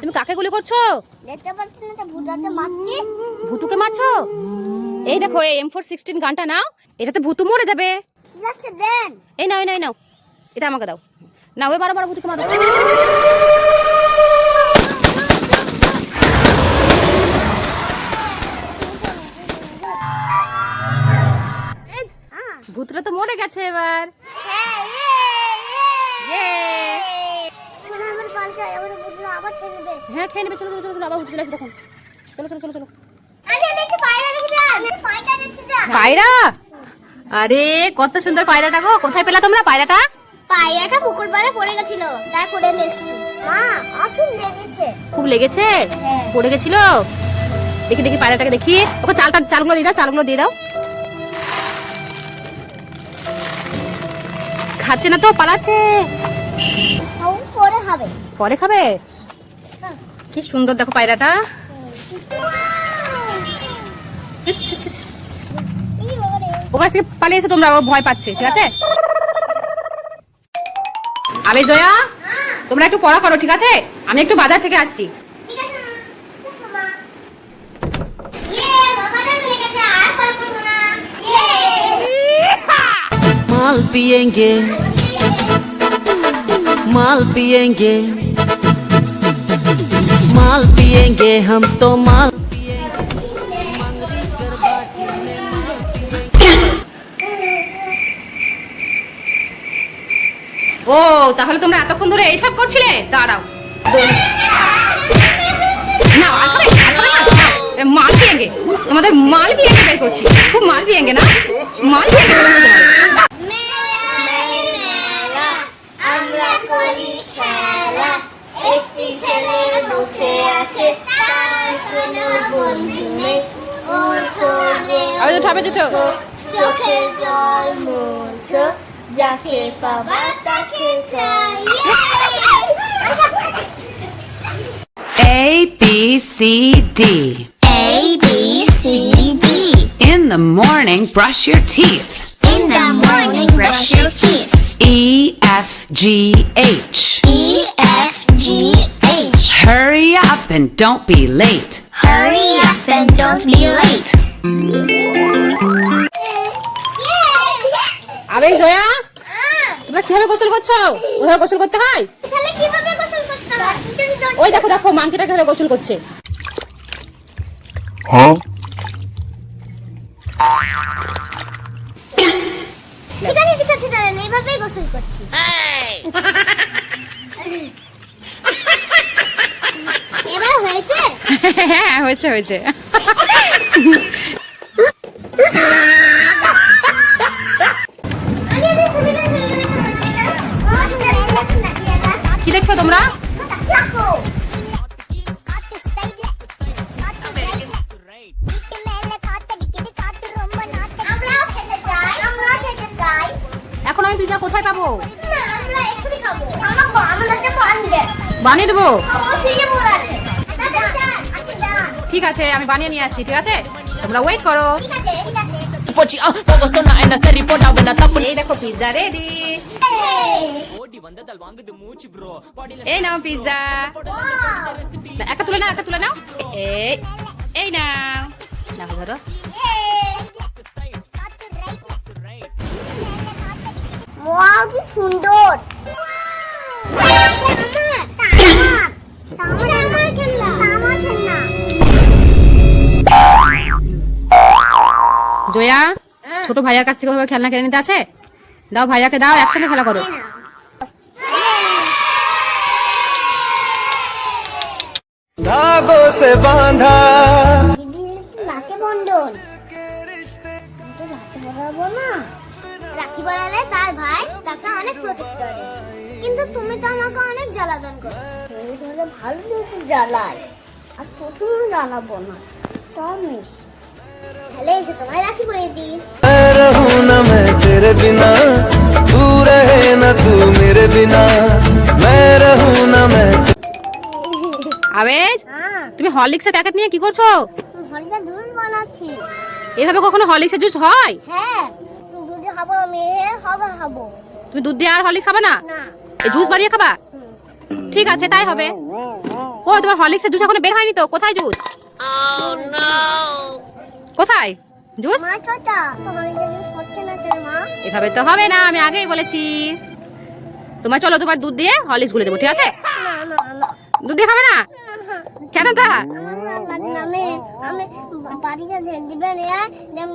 তুমি কাকে গুলি করছ? দেখতে পাচ্ছ না তো ভুটাতে মারছি। ভুতুকে মারছো? এই দেখো এই এম ফোর সিক্সটিন গানটা নাও এটাতে ভুতু মরে যাবে। ঠিক আছে দেন। এই নাও এই নাও নাও এটা আমাকে দাও। নাও এবার মারো ভুতুকে মারো। আবেজ, আ। ভূতটা তো মরে গেছে এবার হ্যাঁ ইয়ে শোনো হ্যাঁ খেয়ে নেবে চলো চলো চলো আবার তখন চলো চলো চলো চলো। পায়রা আরে কত সুন্দর পায়রাটা গো। কোথায় পেলা তোমরা পায়রাটা? পায়রাটা পুকুর পাড়ে পড়ে গেছিল। তাই করে নিয়েছি মা আঠুন লেগেছে। খুব লেগেছে? হ্যাঁ। পড়ে গেছিল? দেখি দেখি পায়রাটাকে দেখি। ওকে চালটা চালগুলো দিয়ে দাও চালগুলো দিয়ে দাও। খাচ্ছে না তো? পালাচ্ছে। ও পরে খাবে? কি সুন্দর দেখো পায়রাটা। ও কাছ পালিয়েছে তোমরা, ও ভয় পাচ্ছে, ঠিক আছে? আবে জয়া, তোমরা একটু পড়া করো, ঠিক আছে? আমি একটু বাজার থেকে আসছি। আছে মা माल पिएंगे माल पिएंगे माल पिएंगे हम तो माल ও তাহলে তোমরা এতক্ষণ ধরে এইসব করছিলে দাঁড়াও না আর করে, আর করে না, নাও। এ, মাল পিয়েঙ্গে তোমাদের মাল পিয়েঙ্গে বের করছি খুব মাল পিয়েঙ্গে না মাল পিয়েঙ্গে আবে উঠো আবে উঠো চোখের জল মুছো যাকে পাবা তাকে চাই A, B, C, D. A B C D In the morning, brush your teeth. In the morning brush your teeth E, F, G, H. E F G H Hurry up and don't be late. Hurry up and don't be late. আবে জয়া তোমরা কীভাবে গোসল করছ? ওভাবে গোসল করতে হয়? গোসল করতে হয়? ওই দেখো দেখো মাংকিটা কীভাবে গোসল করছে। ঠিক আছে ঠিক আছে দাঁড়ান এইভাবেই গোসল করছি। এবার হয়েছে? হ্যাঁ হয়েছে হয়েছে। চাই এখন আমি পিজা কোথায় পাবো? না বানিয়ে দেবো? ঠিক আছে, আমি বানিয়ে নিয়ে আসছি, ঠিক আছে? তোমরা ওয়েট করো। এই দেখো পিৎজা রেডি এই নাও পিৎজা না, একটা তুলে নাও একটা তুলে নাও এই এই নাও নাও ধরো ওয়াও কি সুন্দর জয়া ছোট ভাইয়ার কাছ থেকে ওভাবে খেলনা কিনে নিতে আছে দাও ভাইয়াকে দাও একসঙ্গে খেলা করো धागों से बांधा নাকে বন্ধন তো রাখি পরাবো না রাখি পরালে তার ভাই তাকে অনেক প্রোটেক্ট করে কিন্তু তুমি তো আমাকে অনেক জ্বালাতন করো তুমি ধরে ভালো তো জ্বালাই আর প্রথমে জ্বালাবো না প্রমিস তাহলে এসে তোমায় রাখি পরিয়ে দিই मैं रहूं ना मैं तेरे बिना तू रहे ना तू मेरे बिना मैं रहूं ना मैं আবেজ হ্যাঁ তুমি হরলিক্সের প্যাকেট নিয়ে কি করছো হরিজা জুস বানাচ্ছি এভাবে কখনো হরলিক্সের জুস হয় হ্যাঁ দুধে খাবো আমি হবে খাবো তুমি তুমি দুধ দিয়ে আর হরলিক্স খাবা না না এই জুস বানিয়ে খাবা ঠিক আছে তাই হবে ও তোমার হরলিক্সের জুস এখনো বের হয়নি তো কোথায় জুস কোথায় জুস holiday juice? এভাবে তো হবে না আমি আগেই বলেছি। তোমার চলো তোমার দুধ দিয়ে হরলিক্স গুলে দেবো ঠিক আছে? দুধ দিয়ে খাবে না? কেন তা? ঢেল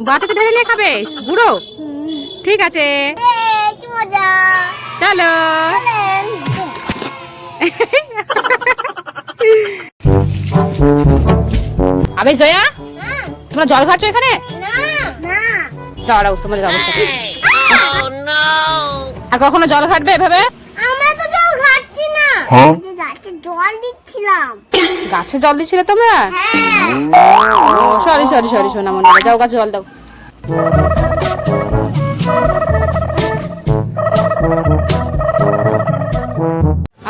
বাতাতে ধরে নিয়ে খাবে? হুম। ঠিক আছে। চলো। আবে জয়া হ্যাঁ। তোমরা জল খাচ্ছ এখানে? না। না। দাঁড়াও তোমাদের অবস্থা কি? আর কখনো জল ঘাটবে এভাবে? আমরা তো জল ঘাটছি না। যে গাছে জল দিচ্ছিলাম। গাছে জল দিছিলে তোমরা? হ্যাঁ। সরি সরি সরি সোনা মনে যাও গাছে জল দাও।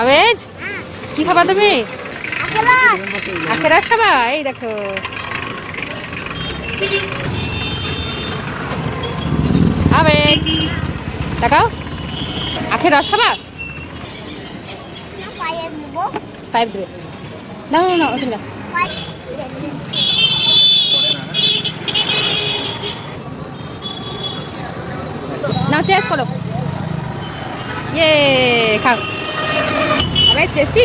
আবেজ কি খাবা তুমি? খাবা এই দেখো। আবেজ দেখাও। আখের রস খাবা? পাইপ দেবে না না না পাইপ নাও, চেস করো। ইয়ে খাও। টেস্টি